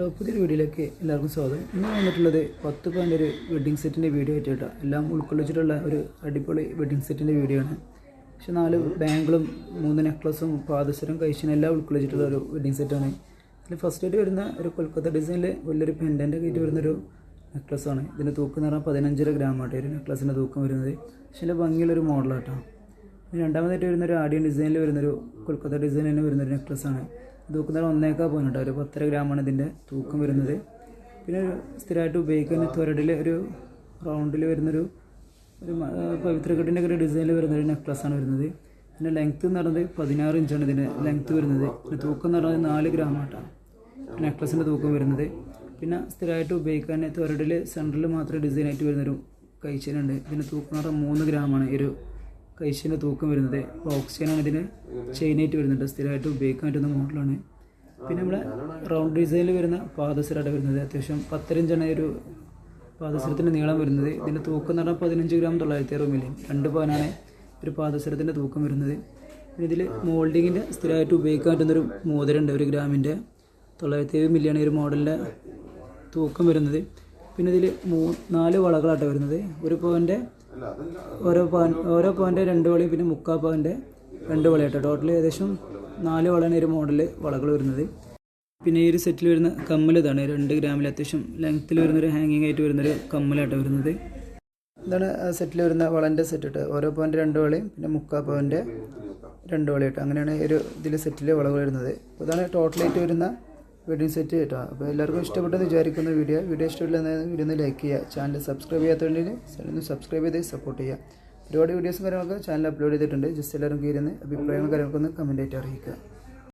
Hello പുതിയൊരു വീഡിയോയിലേക്ക് എല്ലാവർക്കും സ്വാഗതം. ഇന്ന് വന്നിട്ടുള്ളത് പത്ത് പോയിന്റ് ഒരു വെഡ്ഡിങ് സെറ്റിന്റെ വീഡിയോ ആയിട്ടാണ് എല്ലാം ഉൾക്കൊള്ളിച്ചിട്ടുള്ള ഒരു അടിപൊളി വെഡ്ഡിങ് സെറ്റിന്റെ വീഡിയോ ആണ്. പക്ഷെ നാല് ബാങ്കിളും മൂന്ന് നെക്ലസും പാദസരം കഴിച്ചും എല്ലാം ഉൾക്കൊള്ളിച്ചിട്ടുള്ള ഒരു വെഡ്ഡിങ് സെറ്റാണ് ഇതിൽ ഫസ്റ്റ് ആയിട്ട് വരുന്ന ഒരു കൊൽക്കത്ത ഡിസൈനിൽ വലിയൊരു പെൻഡന്റ് കയറ്റി വരുന്നൊരു നെക്ലസ്സാണ് ഇതിന്റെ തൂക്കം എന്ന് പറഞ്ഞാൽ പതിനഞ്ചര ഗ്രാം ആട്ടെ ഒരു നെക്ലസിന്റെ തൂക്കം വരുന്നത്. പക്ഷേ എന്റെ ഭംഗിയുള്ളൊരു മോഡലാട്ടോ രണ്ടാമതായിട്ട് വരുന്നൊരു ആഡിയൻ ഡിസൈനിൽ വരുന്നൊരു കൊൽക്കത്ത ഡിസൈൻ തന്നെ വരുന്നൊരു നെക്ലസ്സാണ് തൂക്കം ഒന്നേക്കാൾ ഒന്നേക്കാ പോയിട്ടോ ഒരു പത്തര ഗ്രാമാണ് ഇതിന്റെ തൂക്കം വരുന്നത്. പിന്നെ സ്ഥിരമായിട്ട് ഉപയോഗിക്കുന്ന ത്വരടിൽ ഒരു റൗണ്ടിൽ വരുന്നൊരു ഒരു പവിത്രക്കെട്ടിന്റെ ഒരു ഡിസൈനിൽ വരുന്നൊരു നെക്ലസ്സാണ് വരുന്നത്. പിന്നെ ലെങ്ത്ത് എന്ന് പറയുന്നത് പതിനാറ് ഇഞ്ചാണ് ഇതിന്റെ ലെങ്ത്ത് വരുന്നത്. പിന്നെ തൂക്കം എന്ന് പറയുന്നത് നാല് ഗ്രാമായിട്ടാണ് നെക്ലസിന്റെ തൂക്കം വരുന്നത്. പിന്നെ സ്ഥിരമായിട്ട് ഉപയോഗിക്കാൻ ത്വരടിൽ സെന്ററിൽ മാത്രമേ ഡിസൈനായിട്ട് വരുന്നൊരു കഴിച്ചനുണ്ട് ഇതിന്റെ തൂക്കം എന്ന് പറഞ്ഞാൽ മൂന്ന് ഗ്രാമാണ് ഒരു കഴിച്ചിന്റെ തൂക്കം വരുന്നത്. അപ്പോൾ ഓക്സിജനാണ് ഇതിന് ചെയിനായിട്ട് വരുന്നുണ്ട്. സ്ഥിരമായിട്ട് ഉപയോഗിക്കാൻ പറ്റുന്ന മോഡലാണ് പിന്നെ നമ്മുടെ റൗണ്ട് ഡിസൈനിൽ വരുന്ന പാദസരമാണ് വരുന്നത്. അത്യാവശ്യം പത്തരഞ്ചാണ് ഒരു പാദസരത്തിന്റെ നീളം വരുന്നത്. ഇതിന്റെ തൂക്കം എന്ന് പറഞ്ഞാൽ പതിനഞ്ച് ഗ്രാം തൊള്ളായിരത്തി അറുപത് മില്ലി. രണ്ട് പവനാണ് ഒരു പാദസരത്തിന്റെ തൂക്കം വരുന്നത്. പിന്നെ ഇതിൽ മോൾഡിങ്ങിന്റെ സ്ഥിരമായിട്ട് ഉപയോഗിക്കാൻ പറ്റുന്നൊരു മോതിരമുണ്ട്. ഒരു ഗ്രാമിന്റെ തൊള്ളായിരത്തി ഏഴ് മില്ലിയാണ് ഈ ഒരു മോഡലിന്റെ തൂക്കം വരുന്നത്. പിന്നെ ഇതിൽ മൂന്ന് നാല് വളകളാട്ടോ വരുന്നത്. ഒരു പവന്റെ ഓരോ പവൻ ഓരോ പവന്റെ രണ്ട് വളി പിന്നെ മുക്കാൽ പവന്റെ രണ്ട് വളയാട്ടോ. ടോട്ടൽ ഏകദേശം നാല് വളയാണ് ഒരു മോഡൽ വളകൾ വരുന്നത്. പിന്നെ ഈ ഒരു സെറ്റിൽ വരുന്ന കമ്മൽ ഇതാണ്. രണ്ട് ഗ്രാമിൽ അത്യാവശ്യം ലെങ്ത്തിൽ വരുന്നൊരു ഹാങ്ങിങ് ആയിട്ട് വരുന്നൊരു കമ്മലാട്ടോ വരുന്നത്. ഇതാണ് സെറ്റിൽ വരുന്ന വളന്റെ സെറ്റ് ഇട്ട് ഓരോ പവന്റെ രണ്ട് വളയും പിന്നെ മുക്കാൽ പവന്റെ രണ്ട് വളയിട്ട്. അങ്ങനെയാണ് ഈ ഒരു ഇതിൽ സെറ്റിൽ വളകൾ വരുന്നത്. ഇതാണ് ടോട്ടലായിട്ട് വരുന്ന വെഡിങ് സെറ്റ് കേട്ടോ. അപ്പോൾ എല്ലാവർക്കും ഇഷ്ടപ്പെട്ടെന്ന് വിചാരിക്കുന്ന വീഡിയോ. വീഡിയോ ഇഷ്ടമില്ല വീഡിയോ ഒന്ന് ലൈക്ക് ചെയ്യുക ചാനൽ സബ്സ്ക്രൈബ് ചെയ്യാത്തതുണ്ടെങ്കിൽ ചാനൽ സബ്സ്ക്രൈബ് ചെയ്ത് സപ്പോർട്ട് ചെയ്യുക. ഒരുപാട് വീഡിയോസും കാര്യങ്ങളൊക്കെ ചാനൽ അപ്ലോഡ് ചെയ്തിട്ടുണ്ട്. ജസ്റ്റ് എല്ലാവരും കയറുന്ന അഭിപ്രായങ്ങളും കാര്യങ്ങളൊക്കെ ഒന്ന് കമന്റായിട്ട് അറിയിക്കുക.